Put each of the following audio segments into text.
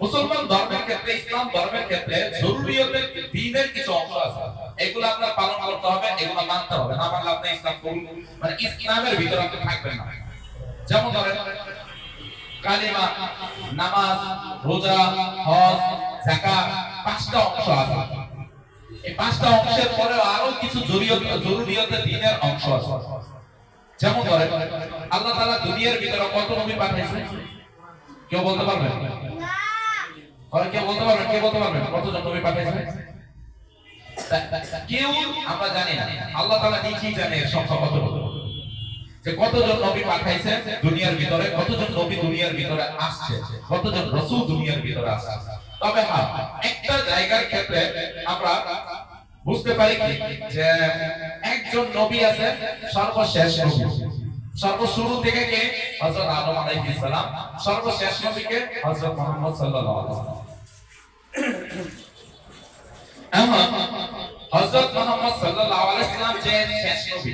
মুসলমান ধর্মের ক্ষেত্রে, ইসলাম ধর্মের ক্ষেত্রে জরুরিয়তের দ্বীনের কিছু অংশ আছে। এগুলো আপনার পালন করতে হবে, এগুলো মানতে হবে। না মানলে আপনি ইসলাম কবুল মানে ইসলামের ভিতরে আপনি থাকবেন না। যেমন ধরেন, কালিমা, নামাজ, রোজা, হজ, যাকাত, পাঁচটা অংশ আছে। এই পাঁচটা অংশের পরে আরও কিছু জরুরিয়ত জরুরিয়তে দ্বীনের অংশ আছে। যেমন ধরেন, আল্লাহ তাআলা দুনিয়ার ভিতরে কত নবী পাঠাইছে কেউ বলতে পারবেন আর কেউ বলতে পারবেন কে বলতে পারবেন কতজন নবী তা- কেউ আমরা জানি না। আল্লাহ তাআলা নিজেই জানে সংখ্যা কত। যে কতজন নবী পাঠাইছে দুনিয়ার ভিতরে, কতজন নবী দুনিয়ার ভিতরে আসছে, কতজন রাসূল দুনিয়ার ভিতরে আসছে। তবে হ্যাঁ একটা জায়গার ক্ষেত্রে আমরা বুঝতে পারি কি? যে একজন নবী আছে সর্বশেষ নবী। সর্বশুরু থেকে কে? হযরত আদম আলাইহিস সালাম সর্বশেষ নবী কে হযরত মুহাম্মদ সাল্লাল্লাহু আলাইহি ওয়াসাল্লাম এখন হযরত মুহাম্মদ সাল্লাল্লাহু আলাইহি ওয়াসাল্লাম যে শেষ নবী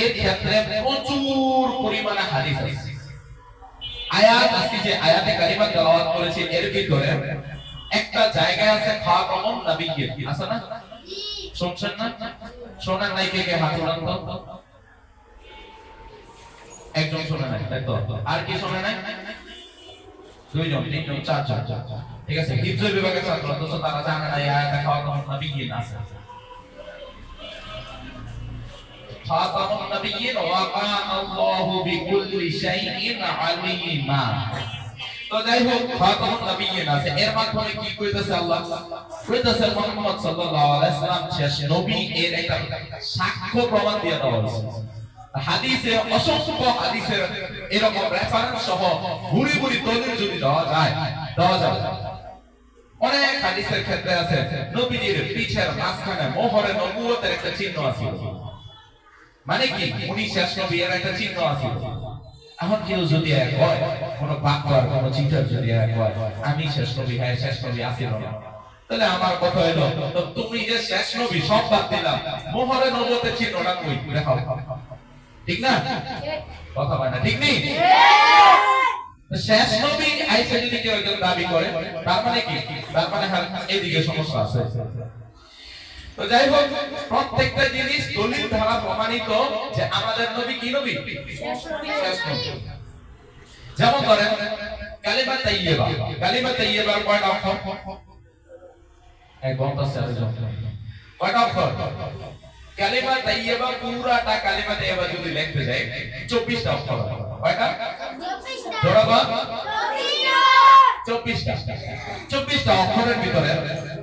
এর ক্ষেত্রে প্রচুর পরিমাণে হাদিস আছে। আয়াত আজকে যে আয়াতে কারিমা তেলাওয়াত করেছি এর ভিতরে একটা জায়গায় আছে খাতামুন নবিয়্যিন। আছে না? শুনছেন না? শোনেন নাই কে কে হাত উঠান তো একজন শোনে নাই। তাই তো। আর কি শোনে নাই? দুইজন তিনজন ঠিক আছে বিভাগের ছাত্র তারা জানে না আয়াত আছে। আছে। এর মাধ্যমে কি আল্লাহ? শেষ এর সাক্ষ্য প্রমাণ দিয়ে দেওয়া চিহ্ন মানে কি? উনি শেষ এর একটা চিহ্ন আছে এখন কেউ যদি এক হয়, কোন কোন চিন্তার যদি এক হয়, আমি শেষ নবী হ্যাঁ শেষ নবী আসিল না। তাহলে আমার কথা হলো তুমি যে শেষ নবী, সব বাদ দিলাম, মোহরে নবতের চিহ্নটা কই? দেখাও। ঠিক না? কথা বলে ঠিক নেই? শেষ নবী আইসা যদি কেউ একজন দাবি করে তার মানে কি? তার মানে হ্যাঁ, এইদিকে সমস্যা আছে। তো যাই হোক প্রত্যেকটা জিনিস দলিল দ্বারা প্রমাণিত যে আমাদের নবী কি নবী? শেষ নবী। যেমন ধরেন কালিমা তাইয়্যিবা। কালিমা তাইয়্যিবার কয়টা অক্ষর? এক ঘণ্টা কয়টা অক্ষর? কালিমা তাইয়্যিবা পুরাটা কালিমা তাইয়্যিবা যদি লিখতে যাই 24টা অক্ষর কয়টা? জোড়াবা 24টা 24টা অক্ষরের ভিতরে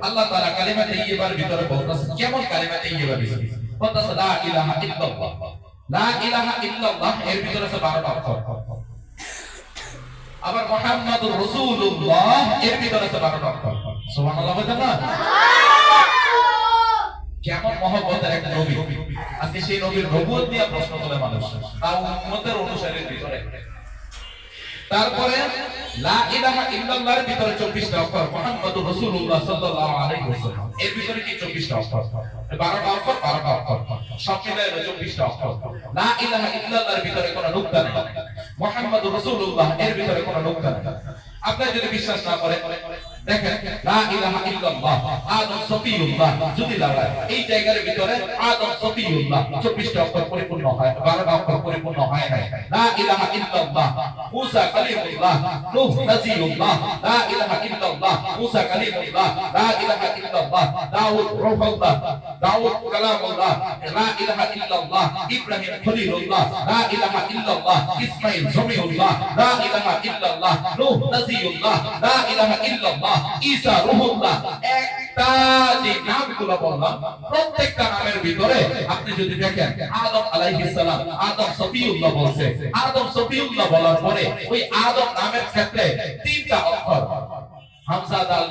আল্লাহ তাআলা কালিমা তাইয়্যিবার ভিতরে বলতেছে কেমন কালিমা তাইয়্যিবা ভিতরে বলতেছে লা ইলাহা ইল্লাল্লাহ। লা ইলাহা ইল্লাল্লাহ এর ভিতরে আছে 12টা অক্ষর। আবার মুহাম্মাদুর রাসূলুল্লাহ এর ভিতরে আছে 12টা অক্ষর। সুবহানাল্লাহ বলতে না মহব্বতের এক নবী। আজকে সেই নবীর নবুয়ত নিয়ে প্রশ্ন তোলে মানুষ। তাও উম্মতের অনুসারীর ভিতরে। তারপরে, লা ইলাহা ইল্লাল্লাহর ভিতরে 24টা অক্ষর। রাসূলুল্লাহ সাল্লাল্লাহু আলাইহি ওয়াসাল্লাম। এর ভিতরে কি 24টা অক্ষর? 12টা অক্ষর 12টা অক্ষর। সব মিলে 24টা অক্ষর। লা ইলাহা ইল্লাল্লাহর ভিতরে কোনো নুকতা নেই। রাসূলুল্লাহ, এর ভিতরে কোনো নুকতা নেই। আপনি যদি বিশ্বাস না করেন দেখেন, লা ইলাহা ইল্লাল্লাহ, আদম সফিউল্লাহ, যদি লাগায় এই জায়গার ভিতরে আদম সফিউল্লাহ 24টা অক্ষর পরিপূর্ণ হয় 12টা অক্ষর পরিপূর্ণ হয় নাই। লা ইলাহা ইল্লাল্লাহ, মুসা কালিমুল্লাহ, নূহ নাজিউল্লাহ লা ইলাহা ইল্লাল্লাহ, মুসা কালিমুল্লাহ, লা ইলাহা ইল্লাল্লাহ, দাউদ রূহুল্লাহ, দাউদ কালামুল্লাহ, লা ইলাহা ইল্লাল্লাহ, ইব্রাহিম খলিলুল্লাহ, লা ইলাহা ইল্লাল্লাহ ইসমাঈল জমিউল্লাহ, লা ইলাহা ইল্লাল্লাহ, নূহ নাজিউল্লাহ লা ইলাহা ইল্লাল্লাহ ঈসা, রুহুল্লাহ, একটা যে নামগুলো বললাম, প্রত্যেকটা নামের ভিতরে আপনি যদি দেখেন, আদম আলাইহিস সালাম, আদম সফিউল্লাহ বলছে। আদম সফিউল্লাহ বলার পরে ওই আদম নামের ক্ষেত্রে তিনটা অক্ষর। হামজা দাল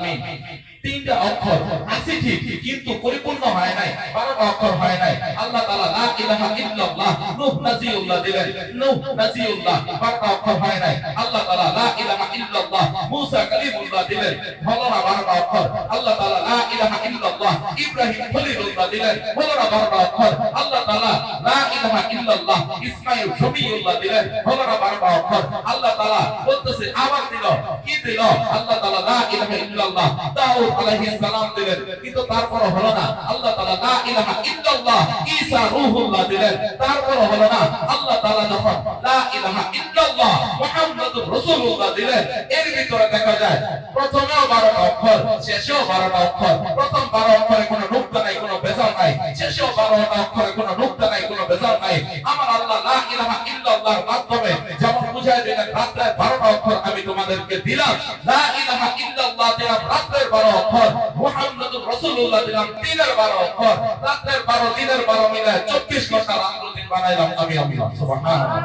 তিনটা অক্ষর আছে ঠিক, কিন্তু পরিপূর্ণ হয় নাই, বারোটা অক্ষর হয় নাই। আল্লাহ তাআলা লা ইলাহা ইল্লাল্লাহ, নূহ নাজিউল্লাহ দিলেন। নূহ নাজিউল্লাহ, বারোটা অক্ষর হয় নাই। আল্লাহ তাআলা লা ইলাহা ইল্লাল্লাহ, মূসা কালিমুল্লাহ দিলেন। হলো না বারোটা অক্ষর। আল্লাহ তাআলা লা ইলাহা ইল্লাল্লাহ, ইব্রাহিম খলিলুল্লাহ দিলেন। হলো না বারোটা অক্ষর। আল্লাহ তাআলা লা ইলাহা ইল্লাল্লাহ ইসমাঈল শফিউল্লাহ দিলেন। হলো না বারোটা অক্ষর। আল্লাহ তাআলা বলতেছে আবার দিল, কি দিল? আল্লাহ তাআলা লা ইলাহা ইল্লাল্লাহ। দাউদ আলাইহিস সালাম দিলেন। কিন্তু তারপর হলো না। আল্লাহ তাআলা লা ইলাহা ইল্লাল্লাহ ঈসা রূহুল্লাহ দিলেন। তারপর হলো না। আল্লাহ তাআলা যখন লা ইলাহা ইল্লাল্লাহ মুহাম্মাদুর রাসূলুল্লাহ দিলেন, এর ভিতরে দেখা যায়, প্রথমেও 12টা অক্ষর, শেষেও 12টা অক্ষর। প্রথম 12 অক্ষরে কোনো নুকতা নাই, কোনো ভেজাল নাই। শেষেও 12টা অক্ষরে কোনো নুকতা নাই, কোনো ভেজাল নাই। আমার আল্লাহ লা ইলাহা ইল্লাল্লাহর মাধ্যমে যেমন বুঝাই দিলেন, রাত্রে 12টা অক্ষর আমি তোমাদেরকে দিলাম। লা ইলাহা ইল্লাল্লাহ দিলাম রাত্রের 12 অক্ষর মুহাম্মাদুর রাসূলুল্লাহ দিলাম দিনের 12 অক্ষর রাত্রের 12 দিনের 12 মিলে 24 ঘণ্টা রাত্র দিন বানাইলাম আমি আমি সুবহানাল্লাহ।